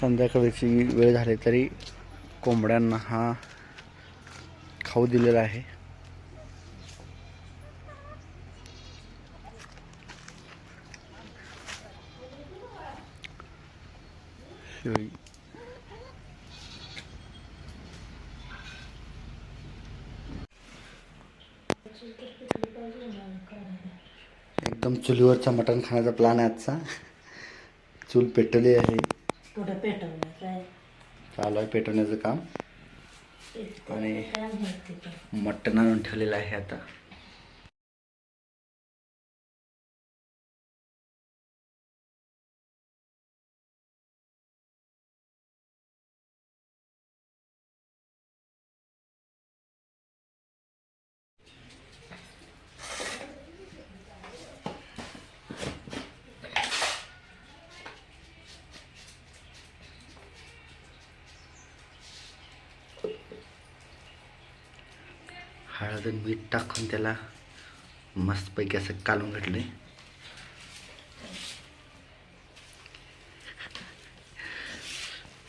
संध्याकाळची वेळ झाली तरी कोंबड्यांना हा खाऊ दिलेला आहे. एकदम चुलीवरचा मटण खाण्याचा प्लॅन आहे आजचा. चूल पेटवली आहे. थोडं पेटवलं काय चालू आहे पेटवण्याचं काम. आणि मटण आणून ठेवलेलं आहे आता. हळद मीठ टाकून त्याला मस्तपैकी असं कालून घातलंय.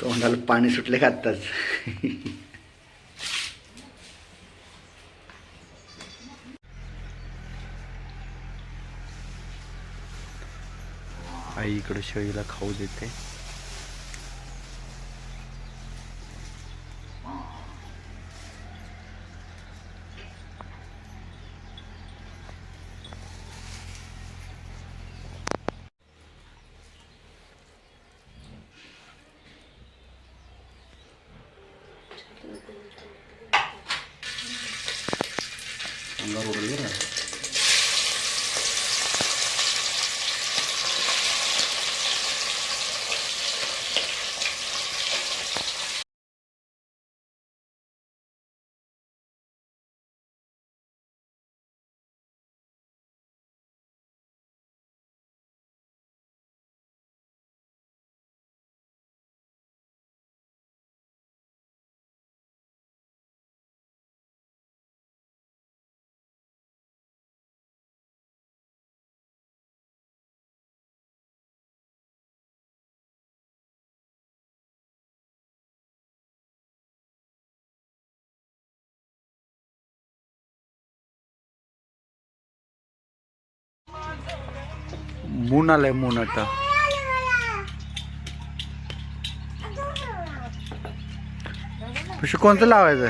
तोंडाला पाणी सुटले का आत्ताच. आई इकडे शेळीला खाऊ देते. সুন্দর উঠবে না मून आलंय मून आता पिशू कोणतं लावायचं?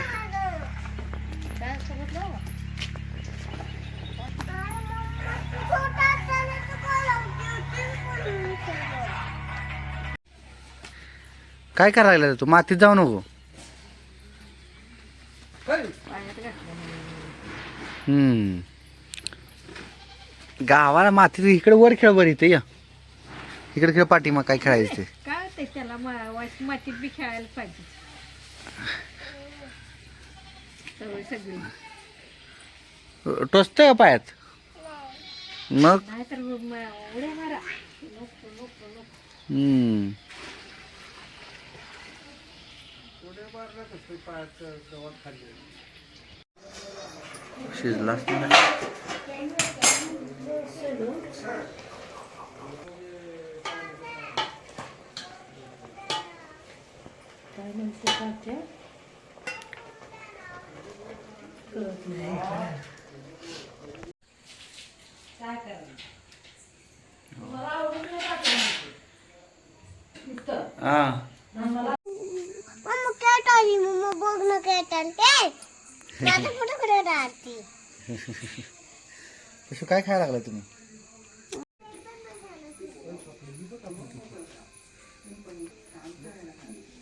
काय करायला लागला तू? मातीत जाऊ नको. हम्म. गावाला मातीत इकडे वर खेळ बरं इथे या. इकडे खेळ पाठी मग काय खेळायचं ते? काय ते त्याला मा- मातीत बी खेळायला पाहिजे. सगळी टोचतंय का पायात? मग? नाहीतर मग म- उड्या मारा. नको नको नको. हम्म. शिजला काय म्हणते तात्या? कळत नाही काय करायचं? हा मम्मा काय टाळी मम्मा बघ ना काय टाळते माझं कुठं कुठे राहते कशी काय खायला लागला तुम्ही?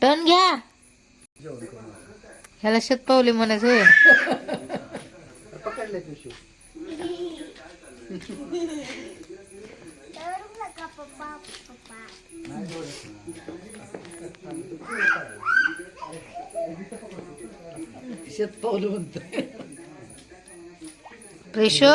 टन घ्या. ह्याला शतपावली म्हणायचं होय. पकडले पिशू नका पप्पा पप्पा रेशो